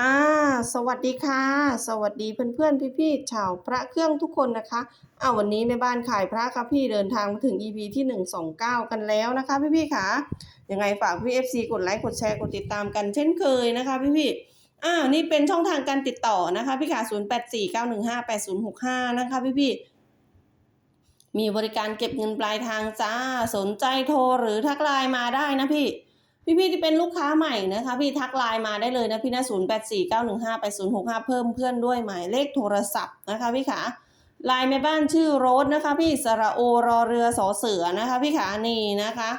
อ่าสวัสดีค่ะ สวัสดีเพื่อนๆ พี่ๆชาวพระเครื่องทุกคนนะคะอ่าวันนี้แม่บ้านขายพระครับพี่เดินทางมาถึง EP ที่ 129 กันแล้วนะคะ พี่ๆค่ะยังไงฝากพี่ FC กดไลค์กดแชร์กดติดตามกันเช่นเคยนะคะ พี่ๆอ่านี่เป็นช่องทางการติดต่อนะคะ พี่ค่ะ 0849158065 นะคะพี่ๆมีบริการเก็บเงินปลายทางจ้าสนใจโทรหรือทักไลน์มาได้นะพี่ พี่ๆที่เป็นลูกค้าใหม่นะคะ พี่ทักไลน์มาได้เลยนะพี่นะศูนย์แปดสี่เก้าหนึ่งห้าแปดศูนย์หกห้าเพิ่มเพื่อนด้วยหมายเลขโทรศัพท์นะคะพี่ขาไลน์แม่บ้านชื่อโรสนะคะ พี่สระโอรอเรือสอเสือนะคะ พี่ขานี่นะคะ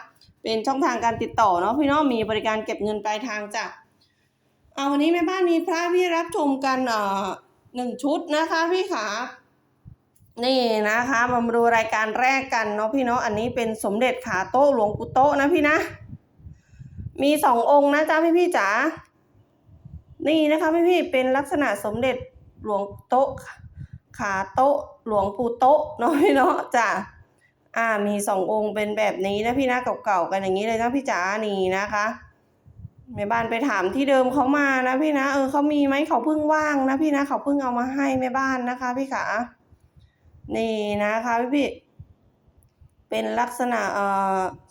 เป็นช่องทางการติดต่อเนาะพี่เนาะมีบริการเก็บเงินปลายทางจ้ะเอาวันนี้แม่บ้านมีพระพี่รับชมกันเอ่อหนึ่งชุดนะคะพี่ขานี่นะคะมาดูรายการแรกกันเนาะพี่เนาะอันนี้เป็นสมเด็จขาโต้หลวงปู่โตะนะพี่นะ มีสององค์นะจ๊ะพี่พี่จ๋า นี่นะคะพี่พี่เป็นลักษณะสมเด็จหลวงโต๊ะขาโต๊ะหลวงปู่โต๊ะเนาะพี่เนาะจ้ะอ่ามีสององค์เป็นแบบนี้นะพี่นะเก่าๆกันอย่างนี้เลยนะพี่จ๋านี่นะคะแม่บ้านไปถามที่เดิมเขามานะพี่นะเออเขามีไหมเขาเพิ่งว่างนะพี่นะเขาเพิ่งเอามาให้แม่บ้านนะคะ พี่ขานี่นะคะพี่พี่ เป็นลักษณะ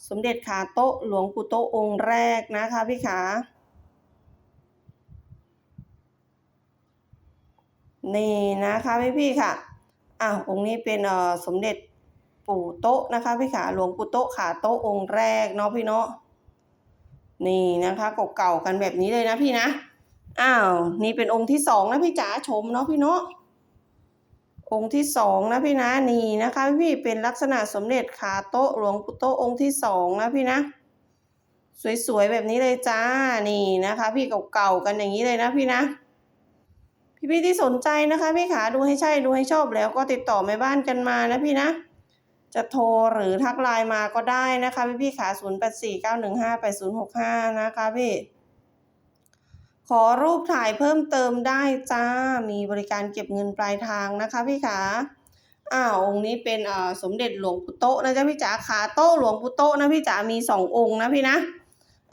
สมเด็จขาโต๊ะหลวงปู่โต๊ะองค์แรกนะคะพี่ขา นี่นะคะพี่พี่ๆค่ะอะองค์นี้เป็นสมเด็จปู่โต๊ะนะคะพี่ขาหลวงปู่โต๊ะขาโต๊ะองค์แรกเนาะพี่เนาะนี่นะคะเก่าๆกันแบบนี้เลยนะพี่นะอ้าวนี่เป็นองค์ที่สองนะพี่จ๋าชมเนาะพี่เนาะ องค์ที่สองนะพี่นะนี่นะคะ พี่เป็นลักษณะสมเด็จขาโต๊ะหลวงปู่โต๊ะองค์ที่สองนะพี่นะสวยๆแบบนี้เลยจ้านี่นะคะ พี่เก่าๆกันอย่างนี้เลยนะพี่นะพี่ๆที่สนใจนะคะพี่ขาดูให้ใช่ดูให้ชอบแล้วก็ติดต่อแม่บ้านกันมานะพี่นะ จะโทรหรือทักไลน์มาก็ได้นะคะ พี่พี่ๆขา0 8 4 9 1 5 8 0 6 5 นะคะพี่ ขอรูปถ่ายเพิ่มเติมได้จ้า มีบริการเก็บเงินปลายทางนะคะพี่ขาอ้าวองค์นี้เป็นเอ่อสมเด็จหลวงปู่โตนะจ๊ะพี่จ๋าขาโตหลวงปู่โตนะพี่จ๋ามีสององค์นะพี่นะ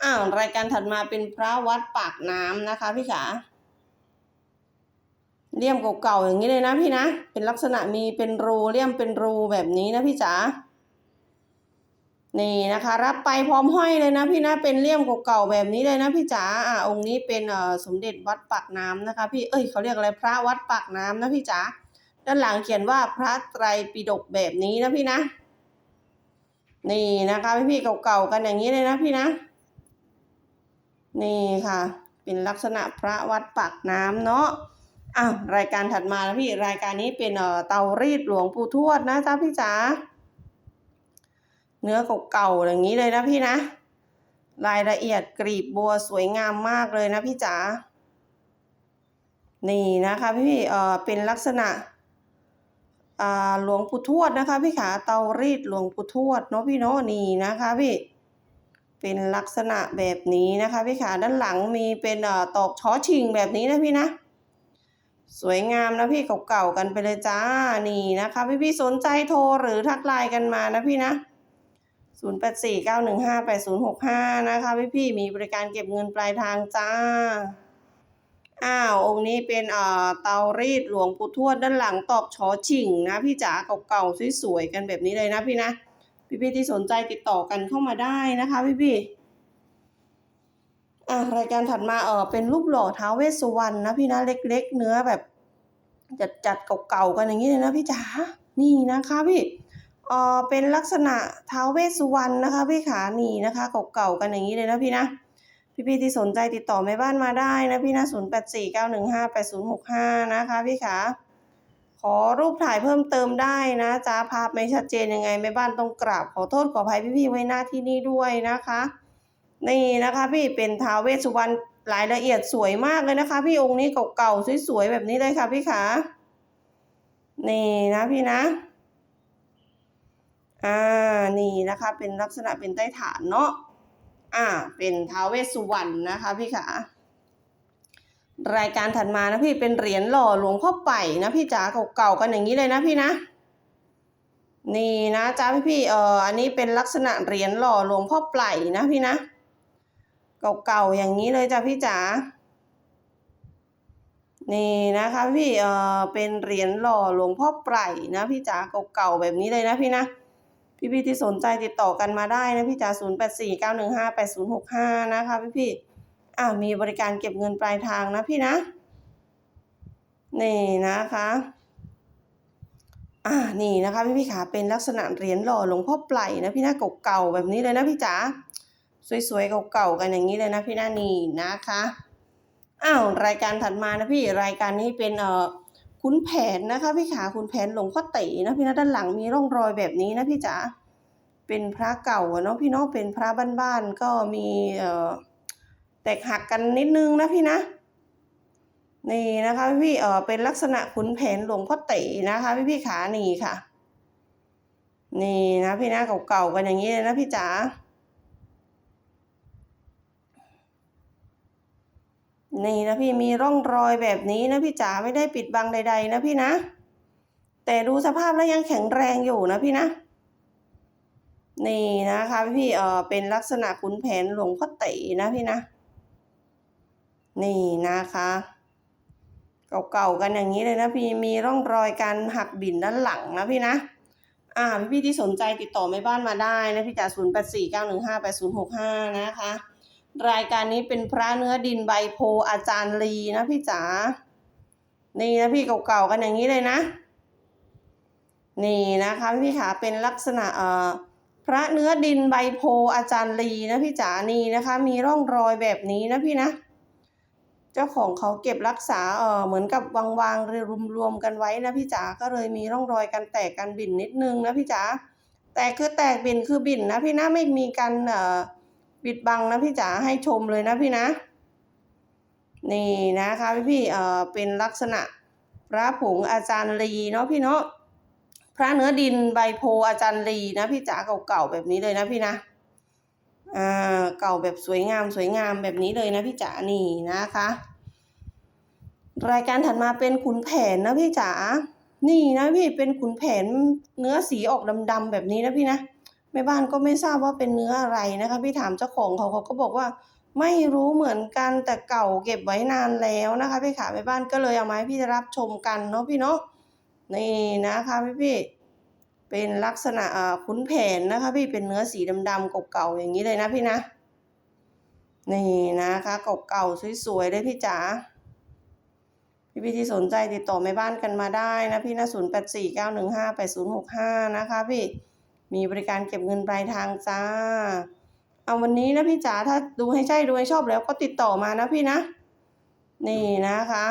อ้าวรายการถัดมาเป็นพระวัดปากน้ำนะคะพี่ขาเลี่ยมเก่าๆอย่างนี้เลยนะพี่นะ เป็นลักษณะมีเป็นรูเลี่ยมเป็นรูแบบนี้นะพี่จ๋า นี่นะคะ รับไปพร้อมห้อยเลยนะพี่นะเป็นเลี่ยมเก่าๆแบบนี้เลยนะพี่จ๋าอ่าองค์นี้เป็นเอ่อสมเด็จวัดปากน้ำนะคะ พี่เอ้ยเขาเรียกอะไรพระวัดปากน้ำนะพี่จ๋าด้านหลังเขียนว่าพระไตรปิฎกแบบนี้นะพี่นะ นี่นะคะพี่ๆเก่าๆกันอย่างนี้เลยนะพี่นะ นี่ค่ะ เป็นลักษณะพระวัดปากน้ำเนาะอ้าวรายการถัดมานะพี่รายการนี้เป็นเอ่อเตารีดหลวงปู่ทวดนะจ๊ะพี่จ๋า เนื้อเก่าๆอย่างนี้เลยนะพี่นะ รายละเอียดกรีบบัวสวยงามมากเลยนะพี่จ๋านี่นะคะพี่เออเป็นลักษณะหลวงปู่ทวดนะคะพี่ขาเตารีดหลวงปู่ทวดเนาะพี่เนาะนี่นะคะพี่เป็นลักษณะแบบนี้นะคะพี่ขาด้านหลังมีเป็นตอกช้อชิงแบบนี้นะพี่นะสวยงามนะพี่เก่าๆกันไปเลยจ้านี่นะคะ พี่พี่ๆสนใจโทรหรือทักไลน์กันมานะพี่นะ 0 8 4 9 1 5 8 0 6 5 นะคะพี่พี่มีบริการเก็บเงินปลายทางจ้า อ้าวองค์นี้เป็นเอ่อเตารีดหลวงปู่ทวดด้านหลังตอกชอชิ่งนะพี่จ๋าเก่าๆสวยๆกันแบบนี้เลยนะพี่นะ พี่พี่ที่สนใจติดต่อกันเข้ามาได้นะคะพี่พี่อ่ารายการถัดมาเออเป็นรูปหล่อท้าวเวสสุวรรณนะพี่นะเล็ก ๆ เนื้อแบบจัดๆเก่าๆกันอย่างนี้เลยนะพี่จ๋านี่นะคะพี่ เอ่อเป็นลักษณะท้าวเวสสุวรรณนะคะพี่ขาหนีนะคะเก่าๆกันอย่างนี้เลยนะพี่นะพี่ๆที่สนใจติดต่อแม่บ้านมาได้นะพี่นะ0 8 4 9 1 5 8 0 6 5นะคะพี่ขาขอรูปถ่ายเพิ่มเติมได้นะจ้าภาพไม่ชัดเจนยังไงแม่บ้านต้องกราบขอโทษขออภัยพี่ๆไว้หน้าที่นี่ด้วยนะคะ นี่นะคะพี่เป็นท้าวเวสสุวรรณรายละเอียดสวยมากเลยนะคะ พี่องค์นี้เก่าๆสวยๆแบบนี้เลยค่ะพี่ขานี่นะพี่นะ อ่านี่นะคะเป็นลักษณะเป็นใต้ฐานเนาะอ่าเป็นท้าวเวสสุวรรณนะคะพี่ขารายการถัดมานะพี่เป็นเหรียญหล่อหลวงพ่อไป่นะพี่จ๋าเก่าๆกันอย่างนี้เลยนะพี่นะ นี่นะจ้าพี่พี่เอ่ออันนี้เป็นลักษณะเหรียญหล่อหลวงพ่อไป่นะพี่นะเก่าๆอย่างนี้เลยจ้าพี่จ๋านี่นะคะพี่เออเป็นเหรียญหล่อหลวงพ่อไพรนะพี่จ๋าเก่าๆแบบนี้เลยนะพี่นะ พี่ๆที่สนใจติดต่อกันมาได้นะพี่จ๋า0 8 4 9 1 5 8 0 6 5นะคะพี่ๆอ่ามีบริการเก็บเงินปลายทางนะพี่นะ นี่นะคะอ่านี่นะคะพี่พี่ขาเป็นลักษณะเหรียญหล่อหลวงพ่อไพรนะพี่นะเก่าๆแบบนี้เลยนะพี่จ๋าสวยๆเก่าๆกันอย่างนี้เลยนะพี่นะนี่นะคะอ้าวรายการถัดมานะพี่รายการนี้เป็นเอ่อ ขุนแผนนะคะพี่ขาขุนแผนหลวงพ่อเต๋นะพี่นะด้านหลังมีร่องรอยแบบนี้นะพี่จ๋าเป็นพระเก่าเนาะพี่เนาะเป็นพระบ้านๆก็มีเอ่อแตกหักกันนิดนึงนะพี่นะนี่นะคะพี่พี่เออเป็นลักษณะขุนแผนหลวงพ่อเต๋นะคะ พี่พี่ขานี่ค่ะ นี่นะพี่นะเก่าๆกันอย่างนี้เลยนะพี่จ๋า นี่นะพี่มีร่องรอยแบบนี้นะพี่จ๋าไม่ได้ปิดบังใด ๆ นะพี่นะ แต่ดูสภาพแล้วยังแข็งแรงอยู่นะพี่นะนี่นะคะพี่เออเป็นลักษณะขุนแผนหลวงพ่อเต๋นะพี่นะ นี่นะคะ เก่าๆกันอย่างนี้เลยนะพี่มีร่องรอยการหักบินด้านหลังนะพี่นะอ่าพี่พี่ๆที่สนใจติดต่อแม่บ้านมาได้นะพี่จ๋าศูนย์แปดสี่เก้าหนึ่งห้าแปดศูนย์หกห้านะคะ รายการนี้เป็นพระเนื้อดินใบโพอาจารย์ลีนะพี่จ๋า นี่นะพี่เก่าๆกันอย่างนี้เลยนะ นี่นะคะพี่ขาเป็นลักษณะเอ่อพระเนื้อดินใบโพอาจารย์ลีนะพี่จ๋านี่นะคะ มีร่องรอยแบบนี้นะพี่นะ เจ้าของเขาเก็บรักษาเออเหมือนกับวางวางๆรวมๆกันไว้นะพี่จ๋าก็เลยมีร่องรอยการแตกการบิ่นนิดนึงนะพี่จ๋าแต่คือแตกบิ่นคือบิ่นนะพี่นะไม่มีการเอ่อ ปิดบังนะพี่จ๋าให้ชมเลยนะพี่นะ นี่นะคะพี่พี่เอ่อเป็นลักษณะพระผงอาจารย์ลีเนาะพี่เนาะพระเนื้อดินใบโพอาจารย์ลีนะพี่จ๋าเก่าๆแบบนี้เลยนะพี่นะอ่าเก่าแบบสวยงามสวยงามแบบนี้เลยนะพี่จ๋านี่นะคะ รายการถัดมาเป็นขุนแผนนะพี่จ๋านี่นะพี่เป็นขุนแผนเนื้อสีออกดำๆแบบนี้นะพี่นะ แม่บ้านก็ไม่ทราบว่าเป็นเนื้ออะไรนะคะ พี่ถามเจ้าของเขาเขาก็บอกว่า ไม่รู้เหมือนกันแต่เก่าเก็บไว้นานแล้วนะคะ พี่ขาแม่บ้านก็เลยเอามาให้พี่รับชมกันเนาะพี่เนาะนี่นะคะพี่พี่เป็นลักษณะขุนแผนนะคะ พี่เป็นเนื้อสีดำๆเก่าๆอย่างนี้เลยนะพี่นะนี่นะคะเก่าๆสวยๆเลยพี่จ๋าพี่พี่ที่สนใจติดต่อแม่บ้านกันมาได้นะพี่นะศูนย์แปดสี่เก้าหนึ่งห้าแปดศูนย์หกห้านะคะพี่ มีบริการเก็บเงินปลายทางจ้า เอาวันนี้นะพี่จ๋าถ้าดูให้ใช่ดูให้ชอบแล้วก็ติดต่อมานะพี่นะ นี่นะคะ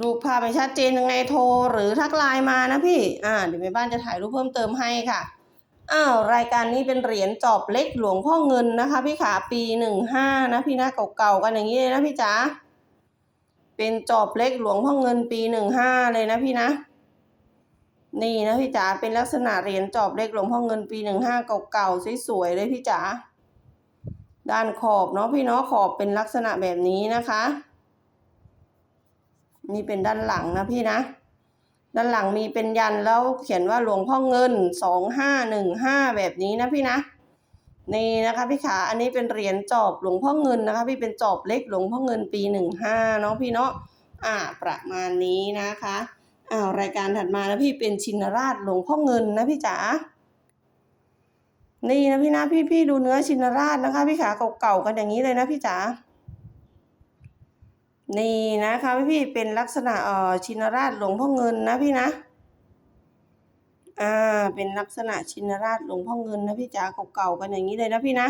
รูปภาพไม่ชัดเจนยังไงโทรหรือทักไลน์มานะพี่ อ่าเดี๋ยวแม่บ้านจะถ่ายรูปเพิ่มเติมให้ค่ะอ้าวรายการนี้เป็นเหรียญจอบเล็กหลวงพ่อเงินนะคะ พี่ขาปีหนึ่งห้านะพี่นะเก่าๆกันอย่างนี้เลยนะพี่จ๋าเป็นจอบเล็กหลวงพ่อเงินปีหนึ่งห้าเลยนะพี่นะ นี่นะพี่จ๋าเป็นลักษณะเหรียญจอบเล็กหลวงพ่อเงินปีหนึ่งห้าเก่าๆสวยๆเลยพี่จ๋าด้านขอบเนาะพี่เนาะขอบเป็นลักษณะแบบนี้นะคะ นี่เป็นด้านหลังนะพี่นะ ด้านหลังมีเป็นยันแล้วเขียนว่าหลวงพ่อเงินสองห้าหนึ่งห้าแบบนี้นะพี่นะนี่นะคะพี่ขาอันนี้เป็นเหรียญจอบหลวงพ่อเงินนะคะ พี่เป็นจอบเล็กหลวงพ่อเงินปีหนึ่งห้าเนาะพี่เนาะอ่าประมาณนี้นะคะ อ้าวรายการถัดมาแล้วพี่เป็นชินราชหลวงพ่อเงินนะพี่จ๋านี่นะพี่นะพี่พี่ดูเนื้อชินราชนะคะ พี่ขาเก่าๆกันอย่างนี้เลยนะพี่จ๋านี่นะคะพี่พี่เป็นลักษณะเอ่อชินราชหลวงพ่อเงินนะพี่นะอ่าเป็นลักษณะชินราชหลวงพ่อเงินนะพี่จ๋าเก่าๆกันอย่างนี้เลยนะพี่นะ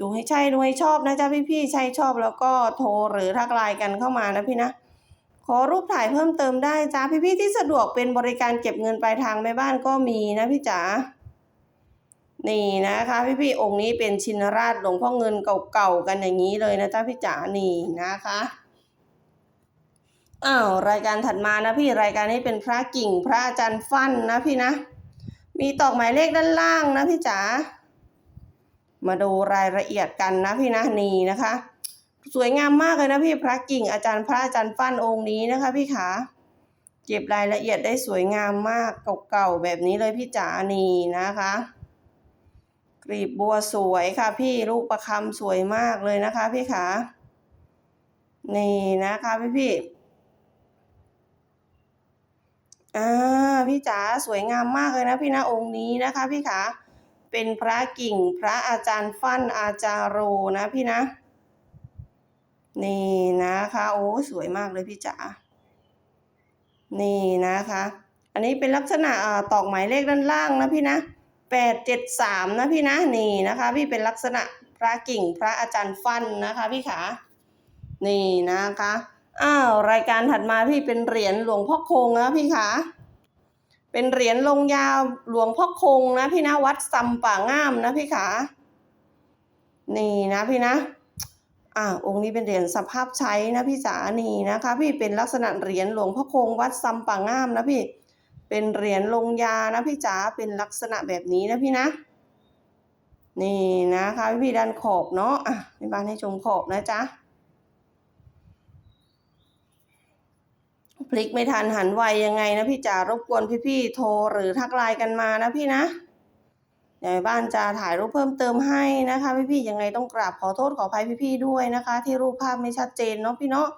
ดูให้ใช่ดูให้ชอบนะจ๊ะพี่พี่ใช่ชอบแล้วก็โทรหรือทักไลน์กันเข้ามานะพี่นะ ขอรูปถ่ายเพิ่มเติมได้จ้าพี่พี่ๆที่สะดวกเป็นบริการเก็บเงินปลายทางแม่บ้านก็มีนะพี่จ๋านี่นะคะพี่พี่ๆองค์นี้เป็นชินราชหลวงพ่อเงินเก่าๆกันอย่างนี้เลยนะจ๊ะพี่จ๋านี่นะคะอ้าวรายการถัดมานะพี่รายการนี้เป็นพระกิ่งพระอาจารย์ฟั่นนะพี่นะ มีตอกหมายเลขด้านล่างนะพี่จ๋ามาดูรายละเอียดกันนะพี่นะนี่นะคะ สวยงามมากเลยนะพี่พระกิ่งอาจารย์พระอาจารย์ฟั่นองค์นี้นะคะพี่ขาเก็บรายละเอียดได้สวยงามมากเก่าๆแบบนี้เลยพี่จ๋านี่นะคะกลีบบัวสวยค่ะ พี่ลูกประคำสวยมากเลยนะคะ พี่ขานี่นะคะพี่พี่อ่าพี่จ๋าสวยงามมากเลยนะพี่นะองค์นี้นะคะ พี่ขาเป็นพระกิ่งพระอาจารย์ฟั่นอาจารโรนะพี่นะ นี่นะคะ โอ้สวยมากเลยพี่จ๋านี่นะคะ อันนี้เป็นลักษณะตอกหมายเลขด้านล่างนะพี่นะแปดเจ็ดสามนะพี่นะนี่นะคะ พี่เป็นลักษณะพระกิ่งพระอาจารย์ฟันนะคะพี่ขานี่นะคะอ้าวรายการถัดมาพี่เป็นเหรียญหลวงพ่อคงนะพี่ขาเป็นเหรียญลงยาวหลวงพ่อคงนะพี่นะวัดซัมป่างามนะพี่ขานี่นะพี่นะ อ่าองค์นี้เป็นเหรียญสภาพใช้นะพี่จ๋านีนะคะ พี่เป็นลักษณะเหรียญหลวงพ่อคงวัดซัมป่างามนะพี่ เป็นเหรียญลงยานะพี่จ๋าเป็นลักษณะแบบนี้นะพี่นะ นี่นะคะ พี่ด้านขอบเนาะอะในบ้านให้ชมขอบนะจ๊ะพลิกไม่ทันหันไวยังไงนะพี่จ๋ารบกวนพี่ๆโทรหรือทักไลน์กันมานะพี่นะ เดี๋ยวบ้านจะถ่ายรูปเพิ่มเติมให้นะคะพี่ๆยังไงต้องกราบขอโทษขออภัยพี่ๆด้วยนะคะ ที่รูปภาพไม่ชัดเจนเนาะพี่เนาะ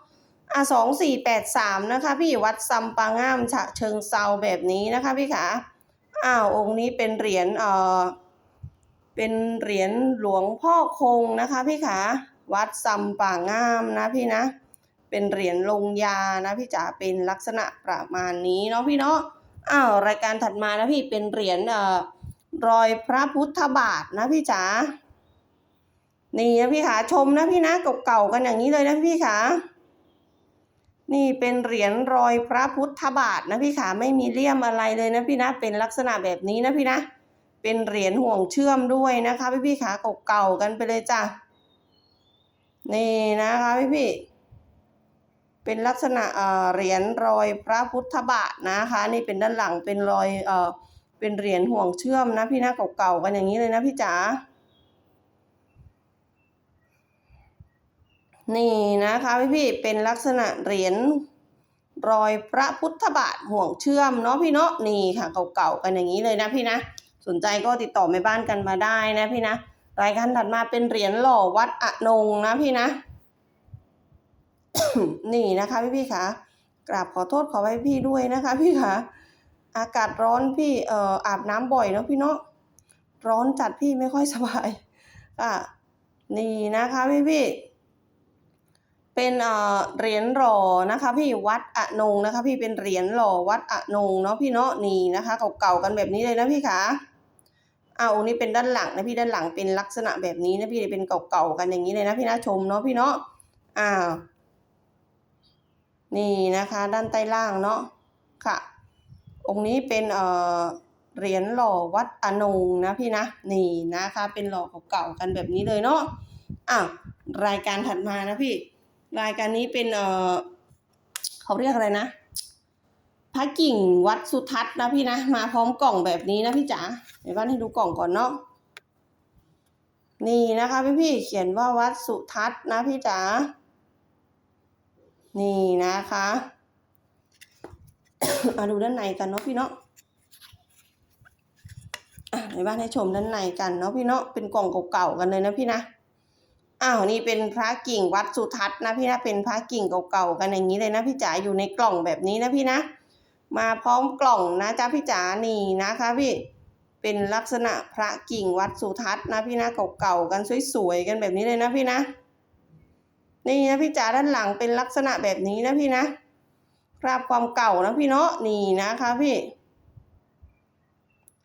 อะสองสี่แปดสามนะคะพี่วัดซัมปางามฉะเชิงเซาแบบนี้นะคะพี่ขาอ้าวองค์นี้เป็นเหรียญเอ่อเป็นเหรียญหลวงพ่อคงนะคะพี่ขาวัดซัมปางามนะพี่นะ เป็นเหรียญลงยานะพี่จ๋าเป็นลักษณะประมาณนี้เนาะพี่เนาะอ้าวรายการถัดมานะพี่เป็นเหรียญเอ่อ รอยพระพุทธบาทนะพี่จ๋า นี่นะพี่ขาชมนะพี่นะเก่าๆกันอย่างนี้เลยนะพี่ขานี่เป็นเหรียญรอยพระพุทธบาทนะพี่ขาไม่มีเลี่ยมอะไรเลยนะพี่นะ เป็นลักษณะแบบนี้นะพี่นะ เป็นเหรียญห่วงเชื่อมด้วยนะคะ พี่พี่ขาเก่าๆกันไปเลยจ้ะ นี่นะคะพี่พี่เป็นลักษณะเอ่อเหรียญรอยพระพุทธบาทนะคะ นี่เป็นด้านหลังเป็นรอยเอ่อ เป็นเหรียญห่วงเชื่อมนะพี่นะเก่าๆกันอย่างนี้เลยนะพี่จ๋านี่นะคะพี่พี่เป็นลักษณะเหรียญรอยพระพุทธบาทห่วงเชื่อมเนาะพี่เนาะนี่ค่ะเก่าๆกันอย่างนี้เลยนะพี่นะ สนใจก็ติดต่อแม่บ้านกันมาได้นะพี่นะรายการถัดมาเป็นเหรียญหล่อวัดอนงนะพี่นะ นี่นะคะพี่พี่คะกราบขอโทษขอไว้พี่ด้วยนะคะพี่คะ อากาศร้อนพี่เอ่ออาบน้ำบ่อยเนาะพี่เนาะร้อนจัดพี่ไม่ค่อยสบายอะนี่นะคะพี่พี่เป็นเอ่อเหรียญหล่อนะคะพี่วัดอนงนะคะ พี่เป็นเหรียญหล่อวัดอนงเนาะพี่เนาะนี่นะคะเก่าๆกันแบบนี้เลยนะพี่คะอ่าองค์นี้เป็นด้านหลังนะพี่ด้านหลังเป็นลักษณะแบบนี้นะพี่เป็นเก่าๆกันอย่างนี้เลยนะพี่นะชมเนาะพี่เนาะอ่านี่นะคะ ด้านใต้ล่างเนาะค่ะ องค์นี้เป็นเอ่อเหรียญหล่อวัดอนงนะพี่นะนี่นะคะ เป็นหล่อเก่าๆกันแบบนี้เลยเนาะอะรายการถัดมานะพี่ รายการนี้เป็นเอ่อเขาเรียกอะไรนะพระกิ่งวัดสุทัศน์นะพี่นะ มาพร้อมกล่องแบบนี้นะพี่จ๋าเดี๋ยวบ้านให้ดูกล่องก่อนเนาะนี่นะคะพี่พี่เขียนว่าวัดสุทัศน์นะพี่จ๋านี่นะคะ มาดูด้านในกันเนาะพี่เนาะในบ้านให้ชมด้านในกันเนาะพี่เนาะเป็นกล่องเก่าๆกันเลยนะพี่นะอ้าวนี่เป็นพระกิ่งวัดสุทัศน์นะพี่นะเป็นพระกิ่งเก่าๆกันอย่างนี้เลยนะพี่จ๋าอยู่ในกล่องแบบนี้นะพี่นะ มาพร้อมกล่องนะจ๊ะพี่จ๋านี่นะคะพี่เป็นลักษณะพระกิ่งวัดสุทัศน์นะพี่นะเก่าๆกันสวยๆกันแบบนี้เลยนะพี่นะ นี่นะพี่จ๋าด้านหลังเป็นลักษณะแบบนี้นะพี่นะ คราบความเก่านะพี่เนาะนี่นะคะพี่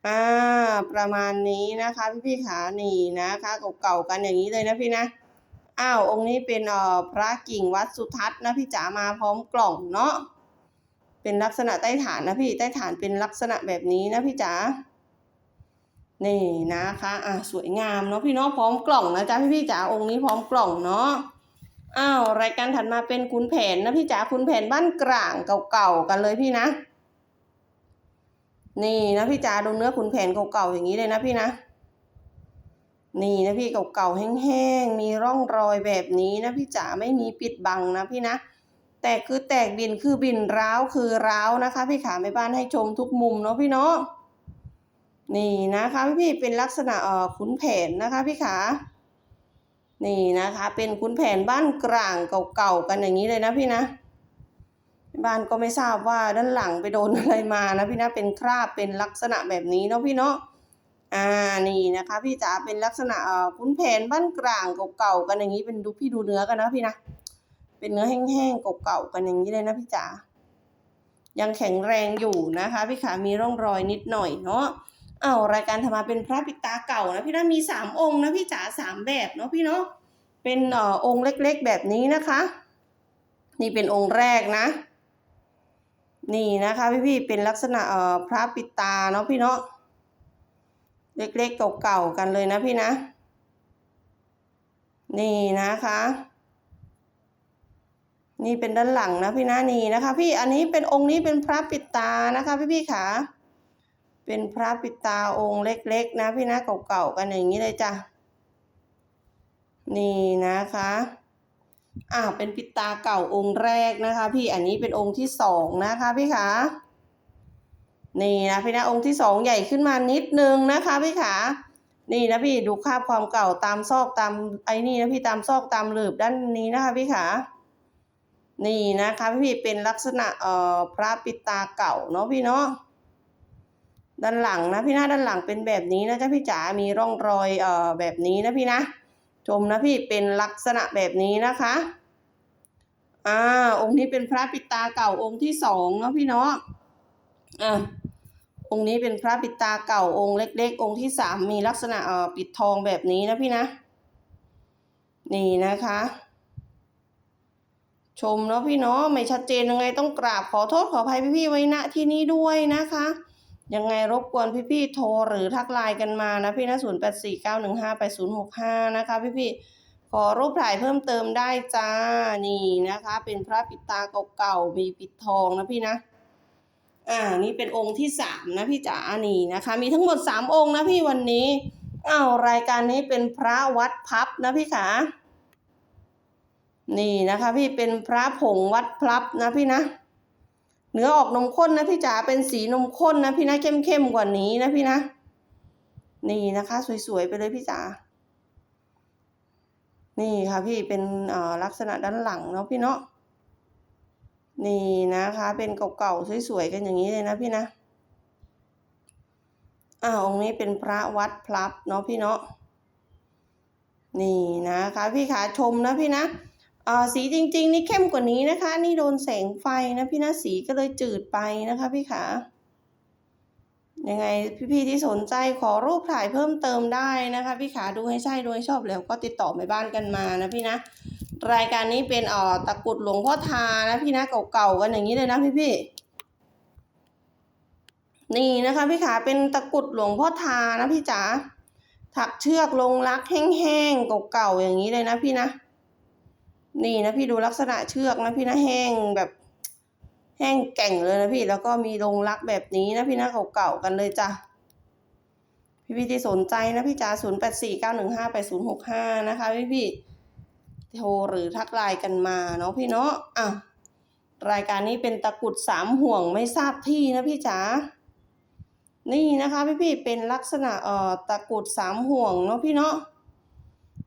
อ่าประมาณนี้นะคะพี่พี่ขานี่นะคะเก่าๆกันอย่างนี้เลยนะพี่นะอ้าวองค์นี้เป็นเอ่อพระกิ่งวัดสุทัศน์นะพี่จ๋ามาพร้อมกล่องเนาะเป็นลักษณะใต้ฐานนะพี่ใต้ฐานเป็นลักษณะแบบนี้นะพี่จ๋านี่นะคะอะสวยงามเนาะพี่เนาะพร้อมกล่องนะจ๊ะพี่พี่จ๋าองค์นี้พร้อมกล่องเนาะ อ้าวรายการถัดมาเป็นคุณแผนนะพี่จ๋าคุณแผนบ้านกลางเก่าๆกันเลยพี่นะ นี่นะพี่จ๋าดูเนื้อขุนแผนเก่าๆอย่างนี้เลยนะพี่นะ นี่นะพี่เก่าๆแห้งๆมีร่องรอยแบบนี้นะพี่จ๋าไม่มีปิดบังนะพี่นะแตกคือแตกบินคือบินร้าวคือร้าวนะคะ พี่ขาไม่บ้านให้ชมทุกมุมเนาะพี่เนาะนี่นะคะพี่ๆเป็นลักษณะเอ่อขุนแผนนะคะ พี่ขา นี่นะคะ เป็นคุณแผนบ้านกลางเก่าๆกันอย่างนี้เลยนะพี่นะ บ้านก็ไม่ทราบว่าด้านหลังไปโดนอะไรมานะพี่นะเป็นคราบเป็นลักษณะแบบนี้เนาะพี่เนาะอ่านี่นะคะ พี่จ๋าเป็นลักษณะเอ่อคุณแผนบ้านกลางเก่าๆกันอย่างนี้เป็นดูพี่ดูเนื้อกันนะพี่นะเป็นเนื้อแห้งๆเก่าๆกันอย่างนี้เลยนะพี่จ๋ายังแข็งแรงอยู่นะคะ พี่ขามีร่องรอยนิดหน่อยเนาะ อ้าวรายการธรรมาเป็นพระปิตาเก่านะพี่นะมีสามองค์นะพี่จ๋าสามแบบเนาะพี่เนาะเป็นอ่อองค์เล็กๆแบบนี้นะคะ นี่เป็นองค์แรกนะ นี่นะคะพี่ๆเป็นลักษณะเอ่อพระปิตาเนาะพี่เนาะเล็กๆเก่าๆกันเลยนะพี่นะ นี่นะคะ นี่เป็นด้านหลังนะพี่นะนี่นะคะ พี่อันนี้เป็นองค์นี้เป็นพระปิตานะคะพี่ๆค่ะ เป็นพระปิตาองค์เล็ก ๆ นะพี่นะเก่าๆกันอย่างนี้เลยจ้ะ นี่นะคะอ่าเป็นปิตาเก่าองค์แรกนะคะ พี่อันนี้เป็นองค์ที่สองนะคะพี่ขานี่นะพี่นะองค์ที่สองใหญ่ขึ้นมานิดนึงนะคะพี่ขานี่นะพี่ดูภาพความเก่าตามซอกตามไอ้นี่นะพี่ตามซอกตามหลืบด้านนี้นะคะพี่ขานี่นะคะพี่เป็นลักษณะเอ่อพระปิตาเก่าเนาะพี่เนาะ ด้านหลังนะพี่นะด้านหลังเป็นแบบนี้นะจ๊ะพี่จ๋ามีร่องรอยเอ่อแบบนี้นะพี่นะชมนะพี่เป็นลักษณะแบบนี้นะคะอ่าองค์นี้เป็นพระปิตาเก่าองค์ที่สองเนาะพี่เนาะอ่าองค์นี้เป็นพระปิตาเก่าองค์เล็ก ๆ องค์ที่สามมีลักษณะเอ่อปิดทองแบบนี้นะพี่นะ นี่นะคะ ชมเนาะพี่เนาะไม่ชัดเจนยังไงต้องกราบขอโทษขออภัยพี่ๆไว้ณที่นี้ด้วยนะคะ ยังไงรบกวนพี่ๆโทรหรือทักไลน์กันมานะพี่นะศูนย์แปดสี่เก้าหนึ่งห้าแปดศูนย์หกห้านะคะพี่ๆขอรูปถ่ายเพิ่มเติมได้จ้านี่นะคะ เป็นพระปิดตาเก่าๆมีปิดทองนะพี่นะอ่านี่เป็นองค์ที่สามนะพี่จ๋านี่นะคะ มีทั้งหมดสามองค์นะพี่วันนี้อ้าวรายการนี้เป็นพระวัดพับนะพี่ขานี่นะคะ พี่เป็นพระผงวัดพลับนะพี่นะ เนื้อออกนมข้นนะพี่จ๋าเป็นสีนมข้นนะพี่นะเข้มๆกว่านี้นะพี่นะ นี่นะคะ สวยๆไปเลยพี่จ๋านี่ค่ะพี่เป็นอ่อลักษณะด้านหลังเนาะพี่เนาะนี่นะคะ เป็นเก่าๆสวยๆกันอย่างนี้เลยนะพี่นะอ่าวองค์นี้เป็นพระวัดพลับเนาะพี่เนาะนี่นะคะ พี่ขาชมนะพี่นะ สีจริง ๆ นี่เข้มกว่านี้นะคะ นี่โดนแสงไฟนะพี่นะสีก็เลยจืดไปนะคะพี่ขายังไงพี่ๆที่สนใจขอรูปถ่ายเพิ่มเติมได้นะคะ พี่ขาดูให้ใช่ดูให้ชอบแล้วก็ติดต่อแม่บ้านกันมานะพี่นะรายการนี้เป็นอ่อตะกรุดหลวงพ่อทานะพี่นะเก่าๆกันอย่างนี้เลยนะพี่ๆนี่นะคะพี่ขาเป็นตะกรุดหลวงพ่อทานะพี่จ๋าถักเชือกลงรักแห้งๆเก่าๆอย่างนี้เลยนะพี่นะ นี่นะพี่ดูลักษณะเชือกนะพี่นะแห้งแบบแห้งแก่งเลยนะพี่แล้วก็มีลงรักแบบนี้นะพี่นะเก่าๆกันเลยจ้ะพี่พี่ที่สนใจนะพี่จ๋าศูนย์แปดสี่เก้าหนึ่งห้าแปดศูนย์หกห้านะคะพี่พี่โทรหรือทักไลน์กันมาเนาะพี่เนาะอะรายการนี้เป็นตะกุดสามห่วงไม่ทราบที่นะพี่จ๋านี่นะคะพี่พี่เป็นลักษณะเอ่อตะกุดสามห่วงเนาะพี่เนาะ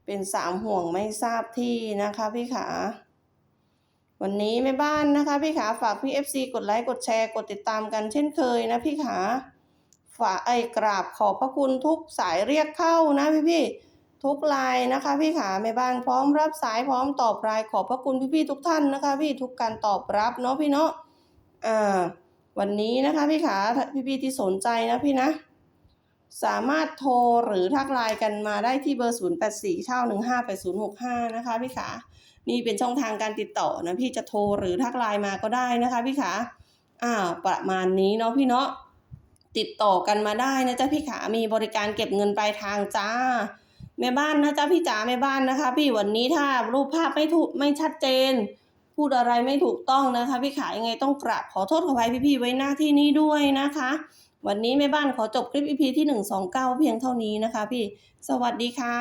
เป็นสามห่วงไม่ทราบที่นะคะพี่ขา วันนี้แม่บ้านนะคะพี่ขาฝากพี่ FC กดไลค์กดแชร์กดติดตามกันเช่นเคยนะพี่ขาฝากไอ้กราบขอบพระคุณทุกสายเรียกเข้านะพี่พี่ทุกไลน์นะคะ พี่ขาแม่บ้านพร้อมรับสายพร้อมตอบรายขอบพระคุณพี่พี่ทุกท่านนะคะ พี่ทุกการตอบรับเนาะพี่เนาะอ่าวันนี้นะคะพี่ขาพี่พี่ที่สนใจนะพี่นะ สามารถโทรหรือทักไลน์กันมาได้ที่เบอร์ 0 8 4 9 1 5 8 0 6 5 นะคะพี่ขานี่เป็นช่องทางการติดต่อนะพี่จะโทรหรือทักไลน์มาก็ได้นะคะพี่ขาอ่าประมาณนี้เนาะพี่เนาะติดต่อกันมาได้นะจ๊ะพี่ขามีบริการเก็บเงินปลายทางจ้าแม่บ้านนะจ๊ะพี่จ๋าแม่บ้านนะคะ พี่วันนี้ถ้ารูปภาพไม่ถูกไม่ชัดเจน พูดอะไรไม่ถูกต้องนะคะ พี่ขายังไงต้องกราบขอโทษขออภัยพี่ๆไว้หน้าที่นี้ด้วยนะคะ วันนี้แม่บ้านขอจบคลิป EP ที่ 129 เพียงเท่านี้นะคะพี่ สวัสดีค่ะ